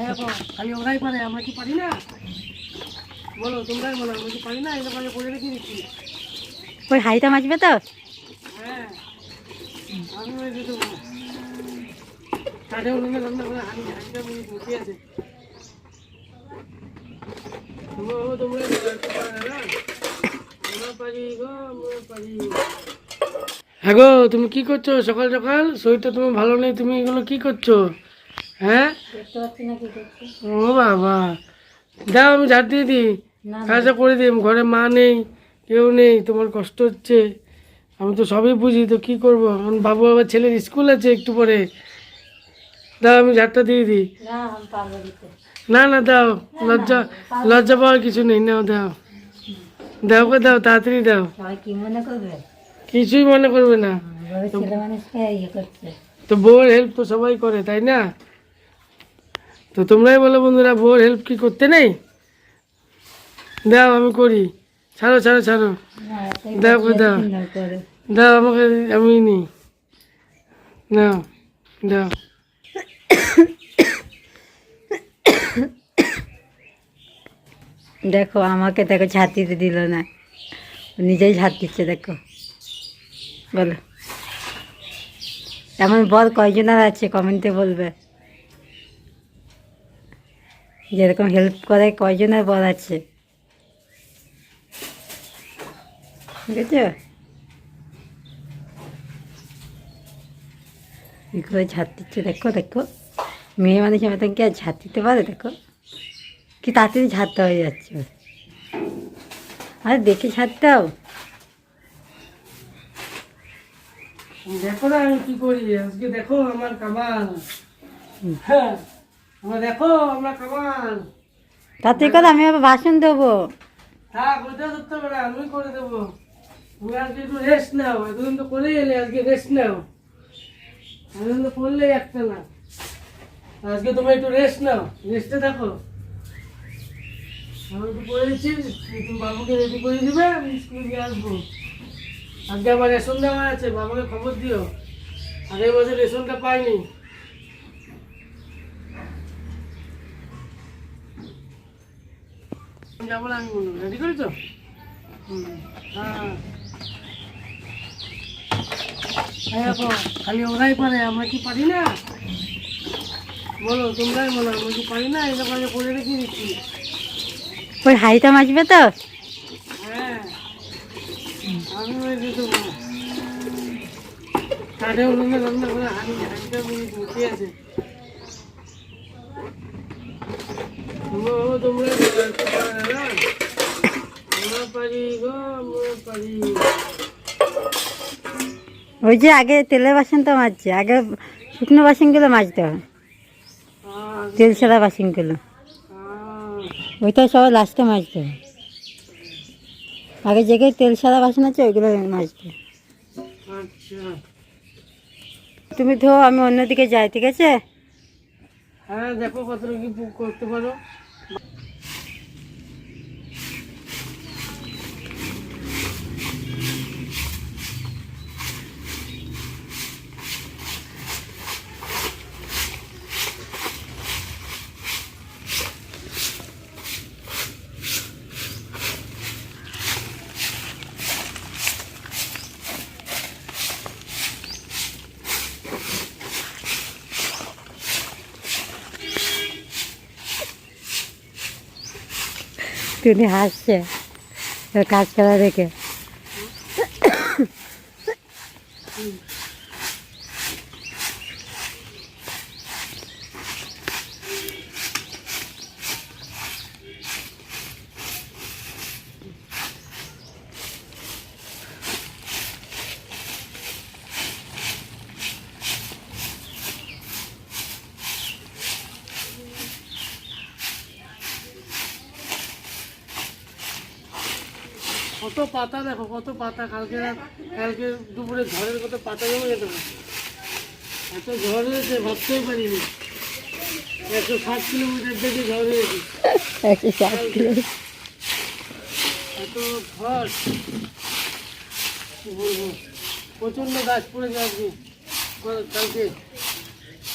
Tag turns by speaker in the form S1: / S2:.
S1: হ্যাঁ খালি ওরাই পারে আমরা কি পারি না? বলো তোমরাই বলো আমরা কি পারি না? এটা পারে করে রেখে দিচ্ছি।
S2: ওই হাইটা মাছবে তো?
S1: হ্যাঁ আমি ওই দিতে বলো উনুনে রান্না করে হাঁড়ি হাঁড়িটা আছে। তোমরা বলো, পারে না? আমরা পারি গো আমরা পারি। হ্যাঁ গো তুমি কি করছ সকাল সকাল? শরীরটা তোমার ভালো নেই তুমি এগুলো কি করছ? হ্যাঁ?
S2: কি
S1: ও বাবা। দাও আমি ঝাড় দিয়ে দিই। কাজটা করে দিই ঘরে মা নেই কেউ নেই তোমার কষ্ট হচ্ছে। আমি তো সবই বুঝি তো কি করব? এখন বাবু বাবার ছেলের স্কুল আছে একটু পরে। দাও আমি ঝাড়টা দিয়ে দিই।
S2: না
S1: না দাও। লজ্জা লজ্জা পাওয়ার কিছু নেই নাও দাও। দাও গো দাও তাড়াতাড়ি দাও।
S2: কি
S1: কিছুই মনে করবে না।
S2: ইয়ে
S1: তো বউর হেল্প তো সবাই করে তাই না? তো তোমরাই বলো বন্ধুরা বউর হেল্প কি করতে নেই? দাও, আমি করি। ছাড়ো ছাড়ো ছাড়ো। দাও দাও। দাও, আমাকে, আমি নিই। দাও দাও।
S2: দেখো, আমাকে দেখো দিতে দিল না। নিজেই ঝাঁট দিচ্ছে, দেখো। বলো। এমন বল কয়জনের আছে? কমেন্টে বলবে। যেরকম হেল্প করে কয়জনের বল আছে? আছে এগুলো ঝাঁট দিচ্ছে, দেখো দেখো। মেয়ে মানুষ মতন কি আর ঝাঁট দিতে পারে, দেখো। কি তাড়াতাড়ি ঝাড়তে হয়ে যাচ্ছে। আরে দেখে ছাড়তাও
S1: দেখো না আমি কি করি, আজকে দেখো আমার কামাল। হ্যাঁ। দেখো আমরা
S2: তাতে কথা আমি আবার বাসন দেবো
S1: থাক ওইটা ধরতে আমি করে দেবো। তুমি আজকে একটু রেস্ট নাও এতদিন তো করেই এলে আজকে রেস্ট নাও। এতদিন তো করলেই একটা না। আজকে তুমি একটু রেস্ট নাও রেস্টে থাকো। আমি একটু করে দিচ্ছি তুমি বাবুকে রেডি করে দিবে আমি স্কুলে দিয়ে আসব। আজকে আমার রেশন দেওয়া আছে বাবাকে খবর দিও। আগের বছর রেশনটা পাইনি। না আমি রেডি করেছ? হুম, হ্যাঁ। খালি ওরাই পারে আমরা কি পারি না? বলো তোমরাই বলো আমরা কি পারি না? কাজে করে রেখে দিচ্ছি।
S2: ওই হাইটা মাছবে তো?
S1: হ্যাঁ। আমি ওই দিতে বলো কাঠে উনুনে রান্না করে হাঁড়ি হাঁড়িটা আছে তোমরা বাবা, তোমরাই বলো, একটু পারে না? আমরা পারি গো আমরা পারি
S2: ওই যে আগে তেলের তো মাজছে, আগে শুকনো বাসনগুলো মাজতে হয়। তেল ছাড়া বাসনগুলো। ওইটা সবাই লাস্টে মাজতে হয়। আগে যেগুলো তেল ছাড়া বাসন আছে, ওইগুলো মাজতে তুমি ধো, আমি অন্যদিকে যাই, ঠিক আছে?
S1: হ্যাঁ দেখো কতটা কি করতে পারো।
S2: তুমি হাসছে কাজ করা দেখে।
S1: কত পাতা দেখো কত পাতা। কালকে কালকে দুপুরে ঝড়ের কত পাতা জমে যেত এত ঝড় হয়েছে ভাবতেই পারিনি। একশো ষাট কিলোমিটার থেকে ঝড় হয়েছে।
S2: একশো ষাট কিলো।
S1: এত ঝড়। কি বলব? প্রচণ্ড গাছ পড়ে যাচ্ছে কালকে